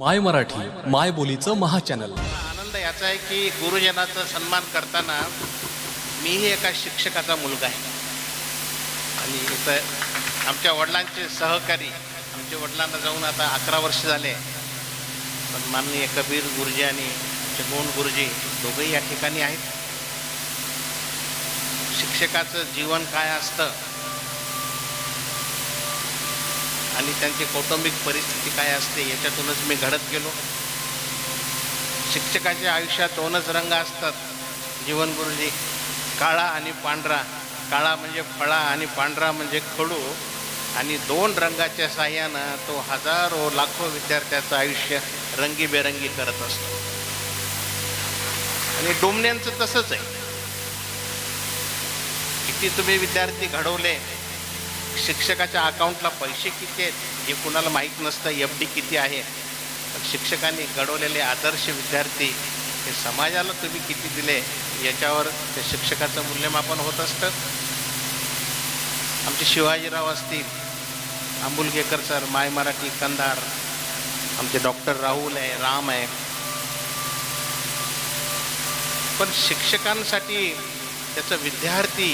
माय मराठी माय बोलीचं महाचॅनल आनंद याचा आहे की गुरुजनाचा सन्मान करताना मीही एका शिक्षकाचा मुलगा आहे. आणि इथं आमच्या वडिलांचे सहकारी आमच्या वडिलांना जाऊन आता अकरा वर्ष झाले. पण माननीय कबीर गुरुजी आणि जगमोहन गुरुजी दोघंही या ठिकाणी आहेत. शिक्षकाचं जीवन काय असतं आणि त्यांची कौटुंबिक परिस्थिती काय असते याच्यातूनच मी घडत गेलो. शिक्षकाच्या आयुष्यात दोनच रंग असतात. जीवन गुरुजी काळा आणि पांढरा. काळा म्हणजे फळा आणि पांढरा म्हणजे खडू. आणि दोन रंगाच्या साह्यानं तो हजारो लाखो विद्यार्थ्याचं आयुष्य रंगीबेरंगी करत असतो. आणि डोमण्यांचं तसंच आहे. किती तुम्ही विद्यार्थी घडवले शिक्षकाच्या अकाउंटला पैसे किती आहेत हे कुणाला माहीत नसतं एफ डी किती आहे. पण शिक्षकांनी घडवलेले आदर्श विद्यार्थी हे समाजाला तुम्ही किती दिले याच्यावर त्या शिक्षकाचं मूल्यमापन होत असतं. आमचे शिवाजीराव असतील आंबुलगेकर सर माय मराठी कंधार आमचे डॉक्टर राहुल आहे राम आहे. पण शिक्षकांसाठी त्याचं विद्यार्थी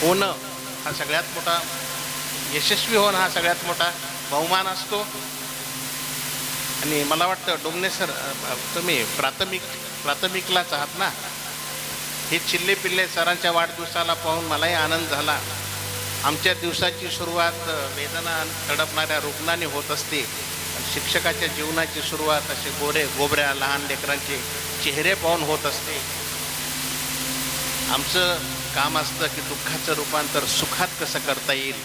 होणं हा सगळ्यात मोठा यशस्वी होणं हा सगळ्यात मोठा बहुमान असतो. आणि मला वाटतं डोमने सर तुम्ही प्राथमिक प्राथमिकलाच आहात ना? हे चिल्ले पिल्ले सरांच्या वाढदिवसाला पाहून मलाही आनंद झाला. आमच्या दिवसाची सुरुवात वेदना तडपणाऱ्या रुग्णाने होत असते. शिक्षकाच्या जीवनाची सुरुवात असे गोरे गोबऱ्या लहान लेकरांचे चेहरे पाहून होत असते. आमचं काम असतं की दुःखाचं रूपांतर सुखात कसं करता येईल?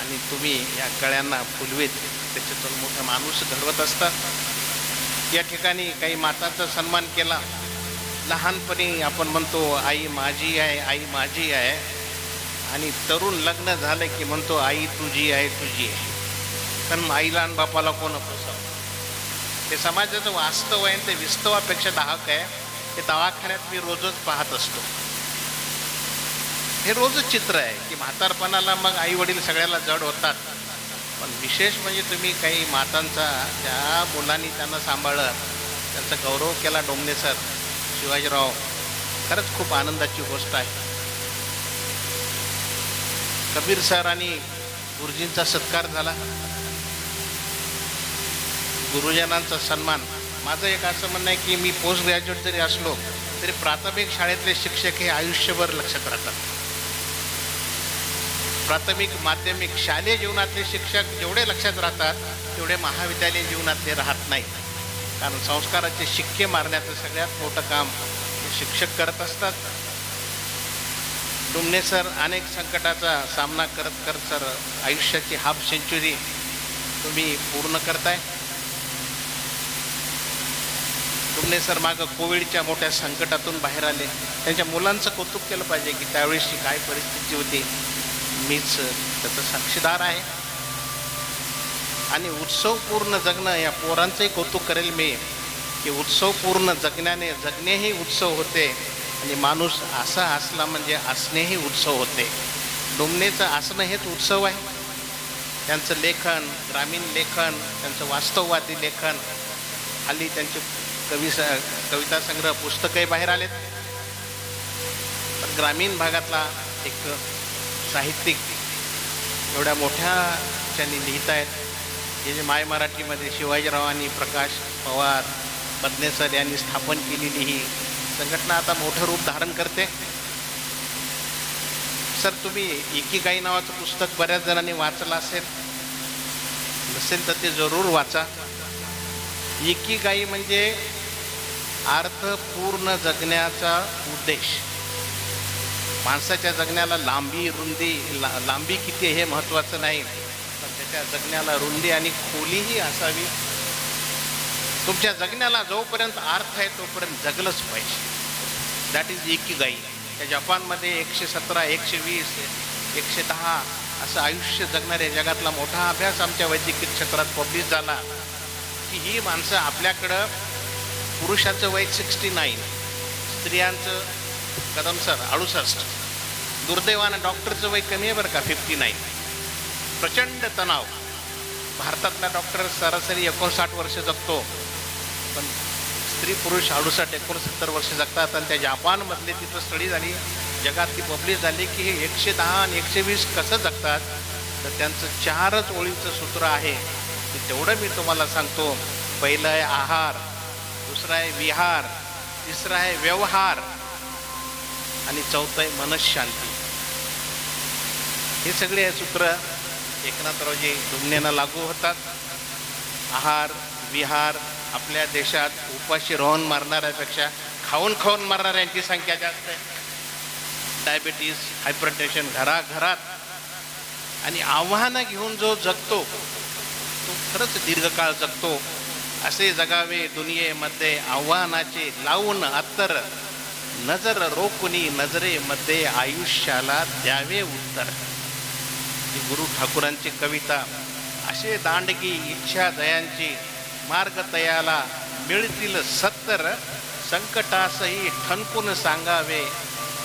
आणि तुम्ही या कळ्यांना फुलवीत त्याच्यातून मोठा माणूस घडवत असतात या ठिकाणी काही माताचा सन्मान केला. लहानपणी आपण म्हणतो आई माझी आहे आई माझी आहे. आणि तरुण लग्न झालं की म्हणतो आई तुझी आहे तुझी आहे. कारण आईला आणि बापाला कोण पोसावं ते समाजाचं वास्तव आहे ते विस्तवापेक्षा दाहक आहे. हे दवाखान्यात मी रोजच पाहत असतो. हे रोजच चित्र आहे की म्हातारपणाला मग आई वडील सगळ्याला जड होतात. पण विशेष म्हणजे तुम्ही काही मातांचा ज्या मुलांनी त्यांना सांभाळलं त्यांचा गौरव केला डोंगणे सर शिवाजीराव खरंच खूप आनंदाची गोष्ट आहे. कबीर सर आणि गुरुजींचा सत्कार झाला. गुरुजनांचा सन्मान. माझं एक असं म्हणणं आहे की मी पोस्ट ग्रॅज्युएट जरी असलो तरी प्राथमिक शाळेतले शिक्षक हे आयुष्यभर लक्षात राहतात. प्राथमिक माध्यमिक शालेय जीवनातले शिक्षक जेवढे लक्षात राहतात तेवढे महाविद्यालयीन जीवनातले राहत नाही कारण संस्काराचे शिक्के मारण्याचं सगळ्यात मोठं काम हे शिक्षक करत असतात. डुमने सर अनेक संकटाचा सामना करत करत सर आयुष्याची हाफ सेंचुरी तुम्ही पूर्ण करताय. डुमने सर मागं कोविडच्या मोठ्या संकटातून बाहेर आले. त्यांच्या मुलांचं कौतुक केलं पाहिजे की त्यावेळेसची काय परिस्थिती होती. मीच त्याचं साक्षीदार आहे. आणि उत्सवपूर्ण जगणं या पोरांचंही कौतुक करेल मी की उत्सवपूर्ण जगण्याने जगणेही उत्सव होते. आणि माणूस असा असला म्हणजे असणेही उत्सव होते. डोमणेचं असणं हेच उत्सव आहे. त्यांचं लेखन ग्रामीण लेखन त्यांचं वास्तववादी लेखन हल्ली त्यांचे कवी स कविता संग्रह पुस्तकही बाहेर आलेत. ग्रामीण भागातला एक साहित्यिक एवढ्या मोठ्या त्यांनी लिहित आहेत. हे जे माय मराठीमध्ये शिवाजीरावांनी प्रकाश पवार बदनेसर यांनी स्थापन केलेली ही संघटना आता मोठं रूप धारण करते. सर तुम्ही एकीगाई नावाचं पुस्तक बऱ्याच जणांनी वाचलं असेल. नसेल तर ते जरूर वाचा. एकीगाई म्हणजे अर्थपूर्ण जगण्याचा उद्देश. माणसाच्या जगण्याला लांबी रुंदी ला लांबी किती हे महत्त्वाचं नाही. पण त्याच्या जगण्याला रुंदी आणि खोलीही असावी. तुमच्या जगण्याला जोपर्यंत अर्थ आहे तोपर्यंत जगलंच पाहिजे. दॅट इज एकी गाई त्या जपानमध्ये एकशे सतरा एकशे वीस एकशे दहा असं आयुष्य जगणाऱ्या जगातला मोठा अभ्यास आमच्या वैद्यकीय क्षेत्रात पब्लिश झाला. की ही माणसं आपल्याकडं पुरुषाचं वय सिक्स्टी नाईन स्त्रियांचं कदम सर अडुसष्ट दुर्दैवानं डॉक्टरचं वय कमी आहे बरं का फिफ्टी नाईन प्रचंड तणाव. भारतातला डॉक्टर सरासरी एकोणसाठ वर्ष जगतो. पण स्त्री पुरुष अडुसष्ट एकोणसत्तर वर्ष जगतात आणि त्या जापानमधले तिथं स्टडी झाली. जगातली पब्लिश झाली की हे एकशे दहा आणि एकशे वीस कसं जगतात? तर त्यांचं चारच ओळीचं सूत्र आहे. तेवढं मी तुम्हाला सांगतो. पहिलं आहे आहार दुसरं आहे विहार तिसरं आहे व्यवहार. आणि चौथं आहे मनशांती हे सगळे सूत्र एकनाथरावजी डुमणेनं लागू होतात. आहार विहार आपल्या देशात उपाशी राहून मारणाऱ्यापेक्षा खाऊन खाऊन मारणाऱ्यांची संख्या जास्त आहे. डायबिटीस हायपरटेन्शन घराघरात. आणि आव्हानं घेऊन जो जगतो तो खरंच दीर्घकाळ जगतो. असे जगावे दुनियेमध्ये आव्हानाचे लावून अत्तर नजर रोखुनी नजरेमध्ये आयुष्याला द्यावे उत्तर. ही गुरु ठाकूरांची कविता असे दांडगी इच्छा दयांची मार्ग तयाला मिळतील सत्तर. संकटासही ठणकून सांगावे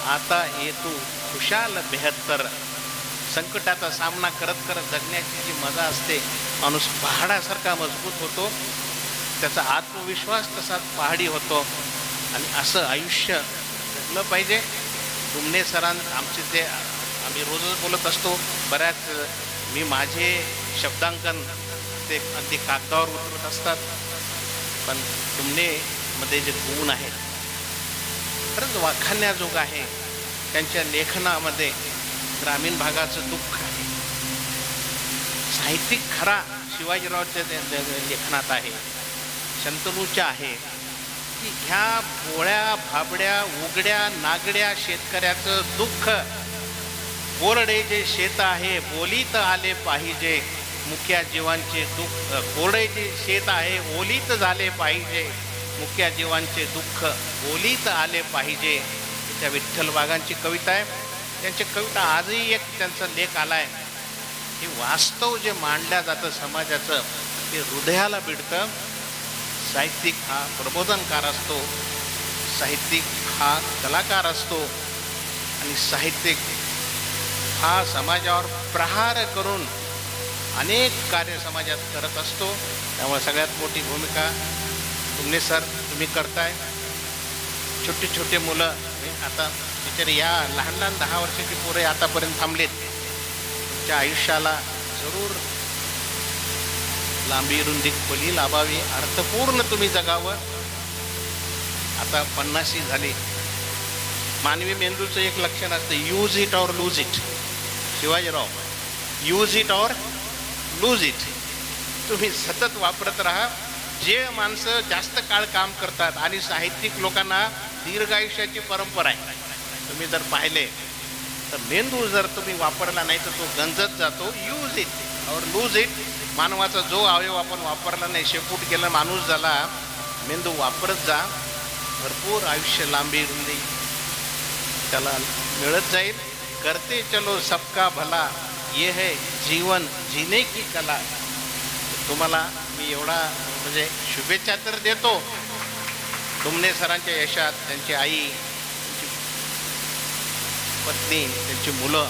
आता येतो खुशाल बेहत्तर. संकटाचा सामना करत करत जगण्याची जी मजा असते माणूस पहाडासारखा मजबूत होतो. त्याचा आत्मविश्वास तसाच पहाडी होतो. आणि असं आयुष्य जगलं पाहिजे. तुमने सरां आमचे ते आम्ही रोजच बोलत असतो. बऱ्याच मी माझे शब्दांकन ते अगदी कागदावर उतरत असतात. पण तुमने मध्ये जे गुण आहेत खरंच वाखाण्याजोग आहे. त्यांच्या लेखनामध्ये ग्रामीण भागाचं दुःख आहे. साहित्यिक खरा शिवाजीरावच्या लेखनात आहे शंतनूच्या आहे. की ह्या पोळ्या भाबड्या उघड्या नागड्या शेतकऱ्याचं दुःख. कोरडे जे शेत आहे बोलीत आले पाहिजे. मुख्या जीवांचे दुःख कोरडे जे शेत आहे ओलीत झाले पाहिजे. मुख्या जीवांचे दुःख ओलीत आले पाहिजे. त्या विठ्ठल वाघांची कविता आहे. त्यांची कविता आजही एक त्यांचा लेख आला आहे हे वास्तव जे मांडल्या जातं समाजाचं ते हृदयाला भिडतं. साहित्यिक हा प्रबोधनकार असतो साहित्यिक हा कलाकार असतो आणि साहित्यिक हा समाजावर प्रहार करून अनेक कार्य समाजात करत असतो. त्यामुळे सगळ्यात मोठी भूमिका तुम्ही सर तुम्ही करताय. छोटी छोटे मुलं आता बिचारे या लहान लहान दहा वर्षाची पोरे आतापर्यंत थांबलेत. तुमच्या आयुष्याला जरूर लांबी रुंदी खोली लाभावी. अर्थपूर्ण तुम्ही जगावं. आता पन्नाशी झाली. मानवी मेंदूचं एक लक्षण असतं use it or lose it Shivajirao use it or lose it तुम्ही सतत वापरत राहा. जे माणसं जास्त काळ काम करतात आणि साहित्यिक लोकांना दीर्घायुष्याची परंपरा आहे. तुम्ही जर पाहिले तर मेंदू जर तुम्ही वापरला नाही तर तो गंजत जातो. Use it or lose it मानवाचा जो अवयव आपण वापरला नाही शेपूट गेला माणूस झाला मेंदू वापरत जा. भरपूर आयुष्य लांबी रुंदी त्याला मिळत जाईल. करते चलो सबका भला. ये है जीवन जीने की कला. तुम्हाला मी एवढा म्हणजे शुभेच्छा तर देतो. तुमने सरांच्या यशात त्यांची आई त्यांची पत्नी त्यांची मुलं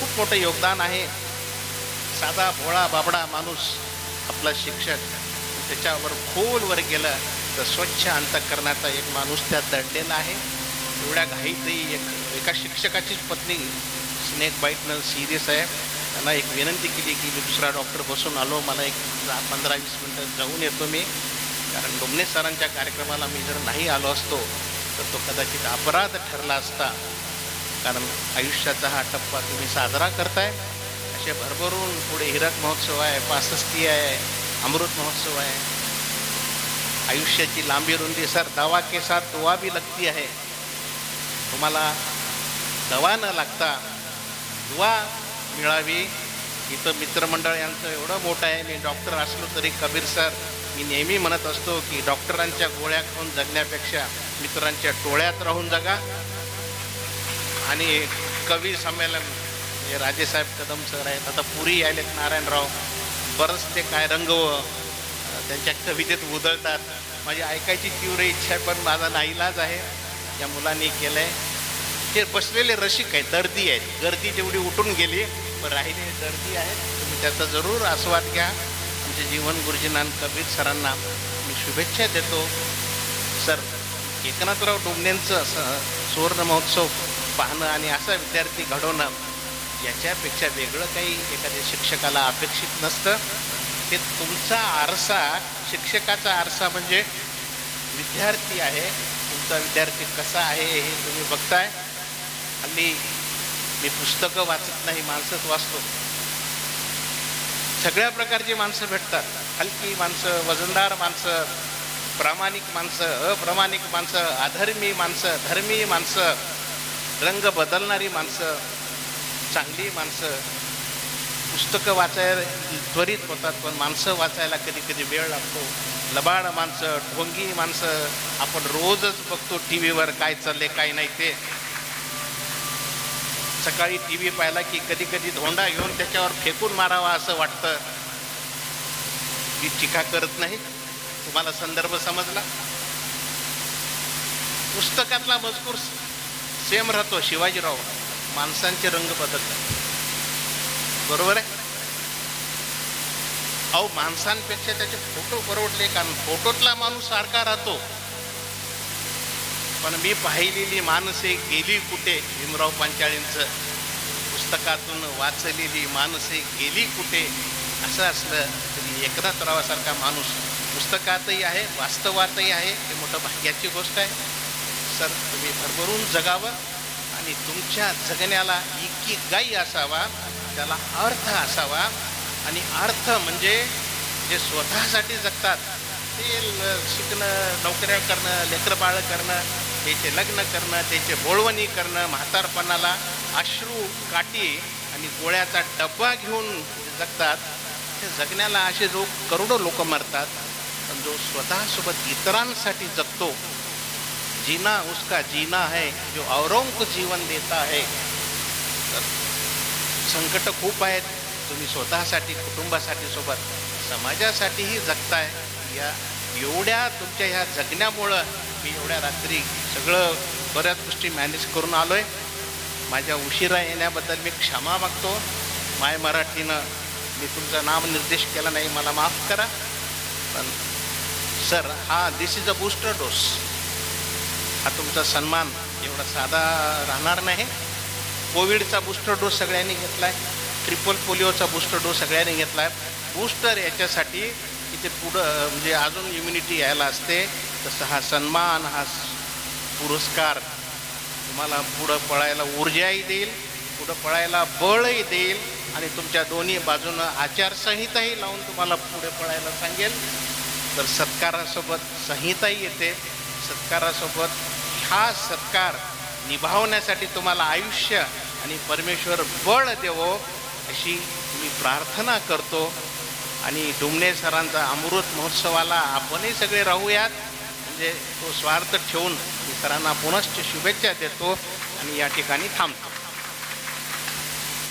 खूप मोठं योगदान आहे. साधा भोळा बाबडा माणूस आपला शिक्षक. त्याच्यावर खोलवर गेलं तर स्वच्छ अंतकरणाचा एक माणूस त्यात दडलेला आहे. एवढ्या घाईतही एक एका शिक्षकाचीच पत्नी स्नेक बाईटनं सिरियस आहे. त्यांना एक विनंती केली की मी दुसरा डॉक्टर बसून आलो मला एक दहा पंधरा वीस मिनटं जाऊन येतो मी. कारण डोमने सरांच्या कार्यक्रमाला मी जर नाही आलो असतो तर तो कदाचित अपराध ठरला असता. कारण आयुष्याचा हा टप्पा तुम्ही साजरा करताय. असे भरभरून पुढे हिरक महोत्सव आहे पासष्टी आहे अमृत महोत्सव आहे. आयुष्याची लांबी रुंदी सर दवा के साथ दुवा भी लगती आहे. तुम्हाला दवा न लागता दुवा मिळावी. इथं मित्रमंडळ यांचं एवढं मोठं आहे मी डॉक्टर असलो तरी कबीर सर मी नेहमी म्हणत असतो की डॉक्टरांच्या गोळ्या खाऊन जगण्यापेक्षा मित्रांच्या टोळ्यात राहून जगा. आणि कवी संमेलन हे राजेसाहेब कदम सर आहेत. आता पुरी आलेत नारायणराव. बरंच ते काय रंग त्यांच्या कवितेत उधळतात. माझी ऐकायची तीव्र इच्छा आहे पण माझा नाईलाज आहे. या मुलांनी केलं आहे ते बसलेले रसिक आहेत दर्दी आहेत. गर्दी तेवढी उठून गेली पण राहिले दर्दी आहेत. तुम्ही त्याचा जरूर आस्वाद घ्या. आमचे जीवन गुरुजीनान कबीर सरांना मी शुभेच्छा देतो. सर एकनाथराव डोंगणेंचं असं सुवर्ण महोत्सव पाहणं आणि असा विद्यार्थी घडवणं याच्यापेक्षा वेगळं काही एखाद्या शिक्षकाला अपेक्षित नसतं. ते तुमचा आरसा शिक्षकाचा आरसा म्हणजे विद्यार्थी आहे. तुमचा विद्यार्थी कसा आहे हे तुम्ही बघताय. हल्ली मी पुस्तकं वाचत नाही माणसंच वाचतो. सगळ्या प्रकारची माणसं भेटतात. हलकी माणसं वजनदार माणसं प्रामाणिक माणसं अप्रामाणिक माणसं अधर्मी माणसं धर्मी माणसं रंग बदलणारी माणसं चांगली माणसं पुस्तकं वाचायला त्वरित होतात पण माणसं वाचायला कधी कधी वेळ लागतो. लबाड माणसं ढोंगी माणसं आपण रोजच बघतो टी व्हीवर काय चालले काय नाही ते. सकाळी टी व्ही पाहिला की कधी कधी धोंडा घेऊन त्याच्यावर फेकून मारावा असं वाटतं. मी टीका करत नाही. तुम्हाला संदर्भ समजला? पुस्तकातला मजकूर सेम राहतो शिवाजीराव. माणसांचे रंग बदलतात. बरोबर आहे? अहो माणसांपेक्षा त्याचे फोटो परवडले कारण फोटोतला माणूस सारखा राहतो. पण मी पाहिलेली माणसे गेली कुठे? भीमराव पांचाळींचं पुस्तकातून वाचलेली माणसे गेली कुठे? असं असलं तरी एकनाथरावासारखा माणूस पुस्तकातही आहे वास्तवातही आहे. हे मोठं भाग्याची गोष्ट आहे. सर तुम्ही भरभरून जगावं. आणि तुमच्या जगण्याला इतकी गाई असावा त्याला अर्थ असावा. आणि अर्थ म्हणजे जे स्वतःसाठी जगतात ते शिकणं नोकऱ्या करणं लेकरबाळ करणं त्याचे लग्न करणं त्याचे बोळवणी करणं म्हातारपणाला अश्रू काठी आणि गोळ्याचा डब्बा घेऊन जगतात ते जगण्याला असे जो करोडो लोक मरतात पण जो स्वतःसोबत इतरांसाठी जगतो जीना उसका जीना है जो औरों को जीवन देता है। तर संकट खूप आहेत तुम्ही स्वतःसाठी कुटुंबासाठी सोबत समाजासाठीही जगताय. या एवढ्या तुमच्या ह्या जगण्यामुळं मी एवढ्या रात्री सगळं बऱ्याच गोष्टी मॅनेज करून आलो आहे माझ्या उशिरा येण्याबद्दल मी क्षमा मागतो. माय मराठीनं मी तुमचा नामनिर्देश केला नाही मला माफ करा. पण सर हा this is a booster dose हा तुमचा सन्मान एवढा साधा राहणार नाही. कोविडचा बूस्टर डोस सगळ्यांनी घेतला आहे ट्रिपल पोलिओचा बूस्टर डोस सगळ्यांनी घेतला आहे बूस्टर याच्यासाठी इथे पुढं म्हणजे अजून इम्युनिटी यायला असते. तसं हा सन्मान हा पुरस्कार तुम्हाला पुढं पळायला ऊर्जाही देईल पुढं पळायला बळही देईल आणि तुमच्या दोन्ही बाजूनं आचारसंहिताही लावून तुम्हाला पुढे पळायला सांगेल. तर सत्कारासोबत संहिताही येते. सत्कारासोबत हा सत्कार निभावण्यासाठी तुम्हाला आयुष्य आणि परमेश्वर बळ देवो अशी मी प्रार्थना करतो. आणि डुमणे सरांचा अमृत महोत्सवाला आपणही सगळे राहूयात. म्हणजे तो स्वार्थ ठेवून मी सरांना पुनश्च शुभेच्छा देतो. आणि या ठिकाणी थांबतो.